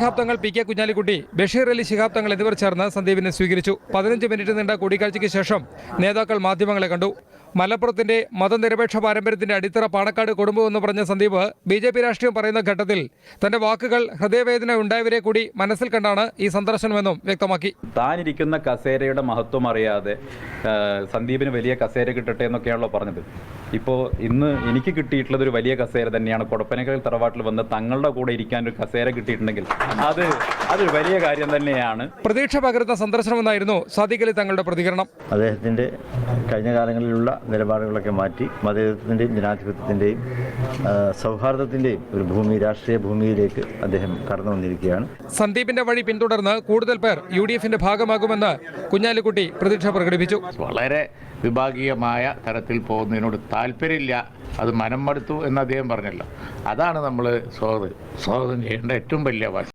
Shihab Thangal P K Kunhalikutty Basheer Ali Shihab Thangal എന്നിവർ ചേർന്ന് സന്ദീപിനെ സ്വീകരിച്ചു. പതിനഞ്ച് മിനിറ്റ് നീണ്ട കൂടിക്കാഴ്ചയ്ക്ക് ശേഷം നേതാക്കൾ മാധ്യമങ്ങളെ കണ്ടു. മലപ്പുറത്തിന്റെ മതനിരപേക്ഷ പാരമ്പര്യത്തിന്റെ അടിത്തറ പാണക്കാട് കുടുംബം എന്ന് പറഞ്ഞ സന്ദീപ് ബി ജെ പി രാഷ്ട്രീയം പറയുന്ന ഘട്ടത്തിൽ തന്റെ വാക്കുകൾ ഹൃദയവേദന ഉണ്ടായവരെ കൂടി മനസ്സിൽ കണ്ടാണ് ഈ സന്ദർശനമെന്നും വ്യക്തമാക്കി. താനിരിക്കുന്ന കസേരയുടെ മഹത്വം അറിയാതെ സന്ദീപിന് വലിയ കസേര കിട്ടട്ടെ എന്നൊക്കെയാണല്ലോ പറഞ്ഞത്. ഇപ്പോൾ ഇന്ന് എനിക്ക് കിട്ടിയിട്ടുള്ളത് ഒരു വലിയ കസേര തന്നെയാണ്. കൊടപ്പനക്കൽ തറവാട്ടിൽ വന്ന് തങ്ങളുടെ കൂടെ ഇരിക്കാൻ ഒരു കസേര കിട്ടിയിട്ടുണ്ടെങ്കിൽ അത് അതൊരു വലിയ കാര്യം തന്നെയാണ്. പ്രതീക്ഷ പകരുന്ന സന്ദർശനമെന്നായിരുന്നു സാദിഖലി തങ്ങളുടെ പ്രതികരണം. അദ്ദേഹത്തിന്റെ കഴിഞ്ഞ കാലങ്ങളിലുള്ള നിലപാടുകളൊക്കെ മാറ്റി മതേതത്വത്തിന്റെയും ജനാധിപത്യത്തിന്റെയും സൗഹാർദ്ദത്തിന്റെയും ഒരു ഭൂമി രാഷ്ട്രീയ ഭൂമിയിലേക്ക് അദ്ദേഹം കടന്നു വന്നിരിക്കുകയാണ്. സന്ദീപിന്റെ വഴി പിന്തുടർന്ന് കൂടുതൽ പേർ യു ഡി എഫിന്റെ ഭാഗമാകുമെന്ന് കുഞ്ഞാലിക്കുട്ടി പ്രതീക്ഷ പ്രകടിപ്പിച്ചു. വളരെ വിഭാഗീയമായ തരത്തിൽ പോകുന്നതിനോട് താല്പര്യമില്ല. അത് മനം മടുത്തു എന്ന് അദ്ദേഹം പറഞ്ഞല്ലോ. അതാണ് നമ്മൾ സ്വാഗതം സ്വാഗതം ചെയ്യേണ്ട ഏറ്റവും വലിയ വാശി